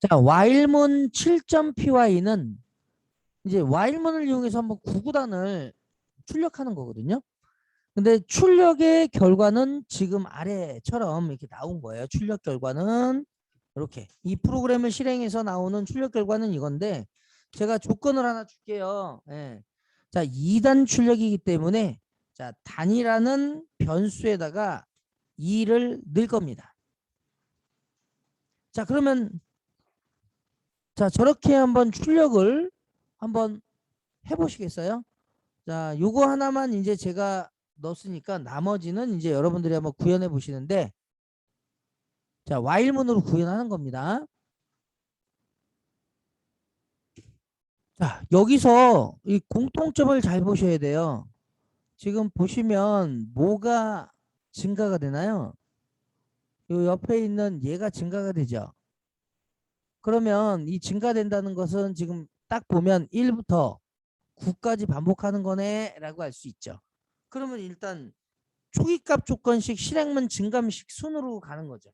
자, while문 7.py는 이제 while문을 이용해서 한번 구구단을 출력하는 거거든요. 근데 출력의 결과는 지금 아래처럼 이렇게 나온 거예요. 출력 결과는 이렇게 이 프로그램을 실행해서 나오는 출력 결과는 이건데 제가 조건을 하나 줄게요. 예. 자, 2단 출력이기 때문에 자, 단이라는 변수에다가 2를 넣을 겁니다. 자, 그러면 자, 저렇게 한번 출력을 한번 해 보시겠어요? 자, 요거 하나만 이제 제가 넣었으니까 나머지는 이제 여러분들이 한번 구현해 보시는데 자, while문으로 구현하는 겁니다. 자, 여기서 이 공통점을 잘 보셔야 돼요. 지금 보시면 뭐가 증가가 되나요? 요 옆에 있는 얘가 증가가 되죠. 그러면 이 증가된다는 것은 지금 딱 보면 1부터 9까지 반복하는 거네 라고 할수 있죠. 그러면 일단 초기값 조건식 실행문 증감식 순으로 가는 거죠.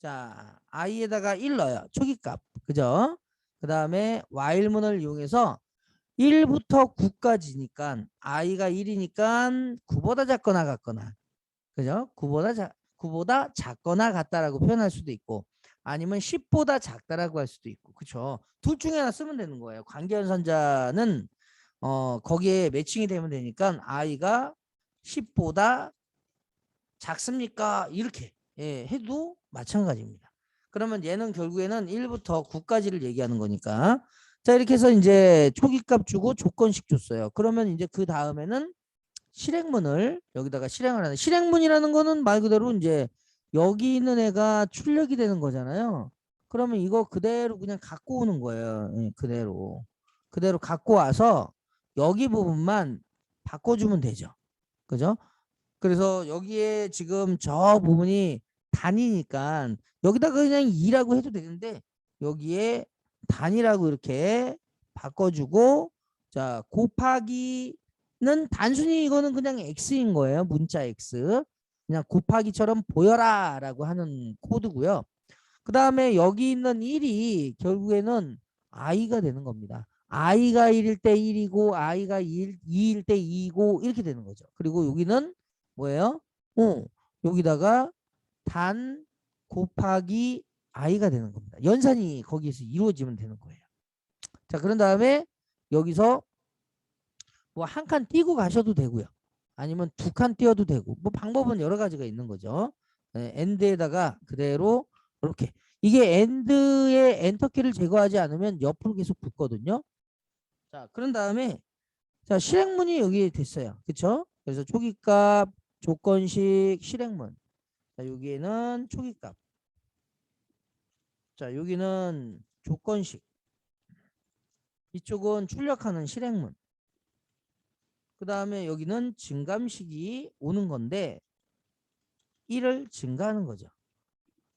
자, i에다가 1 넣어요. 초기값. 그죠? 그 다음에 while문을 이용해서 1부터 9까지니까 i가 1이니까 9보다 작거나 같거나 그죠? 9보다 작 9보다 작거나 같다라고 표현할 수도 있고 아니면 10보다 작다라고 할 수도 있고 그쵸? 둘 중에 하나 쓰면 되는 거예요. 관계연산자는 어 거기에 매칭이 되면 되니까 i가 10보다 작습니까? 이렇게 예, 해도 마찬가지입니다. 그러면 얘는 결국에는 1부터 9까지를 얘기하는 거니까 자 이렇게 해서 이제 초기값 주고 조건식 줬어요. 그러면 이제 그 다음에는 실행문을 여기다가 실행을 하는 실행문이라는 거는 말 그대로 이제 여기 있는 애가 출력이 되는 거잖아요. 그러면 이거 그대로 그냥 갖고 오는 거예요. 예, 그대로 그대로 갖고 와서 여기 부분만 바꿔주면 되죠. 그죠? 그래서 여기에 지금 저 부분이 단위니까 여기다가 그냥 2라고 해도 되는데 여기에 단위라고 이렇게 바꿔주고 자 곱하기는 단순히 이거는 그냥 x인 거예요 문자 x 그냥 곱하기처럼 보여라 라고 하는 코드고요 그 다음에 여기 있는 1이 결국에는 i가 되는 겁니다 i가 1일 때 1이고 i가 2일, 2일 때 2이고 이렇게 되는 거죠 그리고 여기는 뭐예요? 어, 여기다가 단 곱하기 i가 되는 겁니다. 연산이 거기에서 이루어지면 되는 거예요. 자, 그런 다음에 여기서 뭐 한 칸 띄고 가셔도 되고요. 아니면 두 칸 띄어도 되고 뭐 방법은 여러 가지가 있는 거죠. 네, 엔드에다가 그대로 이렇게 이게 엔드의 엔터키를 제거하지 않으면 옆으로 계속 붙거든요. 자, 그런 다음에 자, 실행문이 여기 됐어요. 그렇죠? 그래서 초기값, 조건식, 실행문. 자, 여기에는 초기값. 자, 여기는 조건식. 이쪽은 출력하는 실행문. 그 다음에 여기는 증감식이 오는 건데 1을 증가하는 거죠.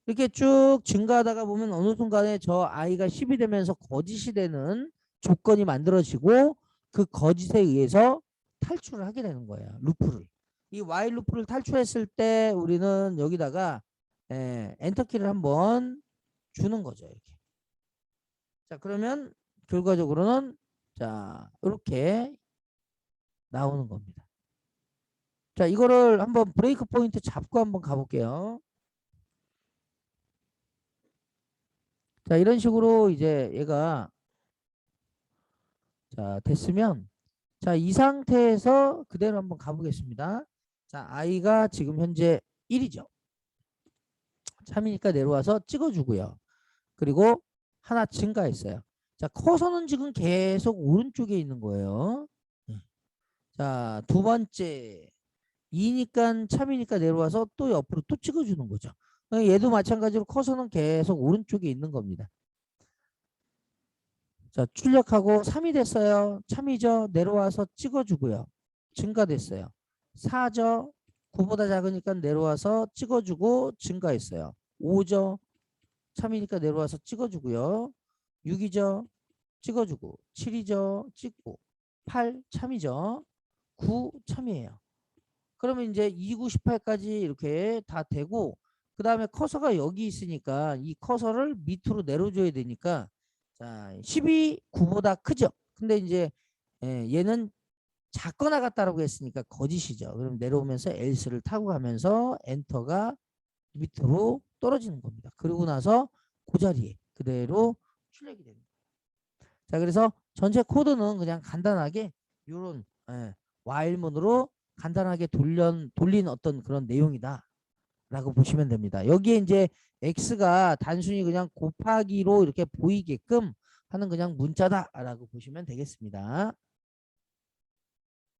이렇게 쭉 증가하다가 보면 어느 순간에 저 i가 10이 되면서 거짓이 되는 조건이 만들어지고 그 거짓에 의해서 탈출을 하게 되는 거예요. 루프를. 이 while 루프를 탈출했을 때 우리는 여기다가 에, 엔터키를 한번 주는 거죠. 이렇게. 자, 그러면 결과적으로는 자, 이렇게 나오는 겁니다. 자, 이거를 한번 브레이크 포인트 잡고 한번 가볼게요. 자, 이런 식으로 이제 얘가 자, 됐으면 자, 이 상태에서 그대로 한번 가보겠습니다. 자, i가 지금 현재 1이죠. 3이니까 내려와서 찍어주고요. 그리고 하나 증가했어요. 자, 커서는 지금 계속 오른쪽에 있는 거예요. 네. 자, 두 번째 2니까 참이니까 내려와서 또 옆으로 또 찍어주는 거죠. 어, 얘도 마찬가지로 커서는 계속 오른쪽에 있는 겁니다. 자, 출력하고 3이 됐어요. 참이죠. 내려와서 찍어주고요. 증가됐어요. 4죠. 9보다 작으니까 내려와서 찍어주고 증가했어요. 5죠. 참이니까 내려와서 찍어주고요. 6이죠. 찍어주고 7이죠. 찍고 8 참이죠. 9 참이에요. 그러면 이제 2, 9, 18까지 이렇게 다 되고 그 다음에 커서가 여기 있으니까 이 커서를 밑으로 내려줘야 되니까 자 12, 9보다 크죠. 근데 이제 예, 얘는 작거나 같다라고 했으니까 거짓이죠. 그럼 내려오면서 엘스를 타고 가면서 엔터가 밑으로 떨어지는 겁니다. 그러고 나서 그 자리에 그대로 출력이 됩니다. 자 그래서 전체 코드는 그냥 간단하게 이런 예, while문으로 간단하게 돌려, 돌린 어떤 그런 내용이다. 라고 보시면 됩니다. 여기에 이제 x가 단순히 그냥 곱하기로 이렇게 보이게끔 하는 그냥 문자다라고 보시면 되겠습니다.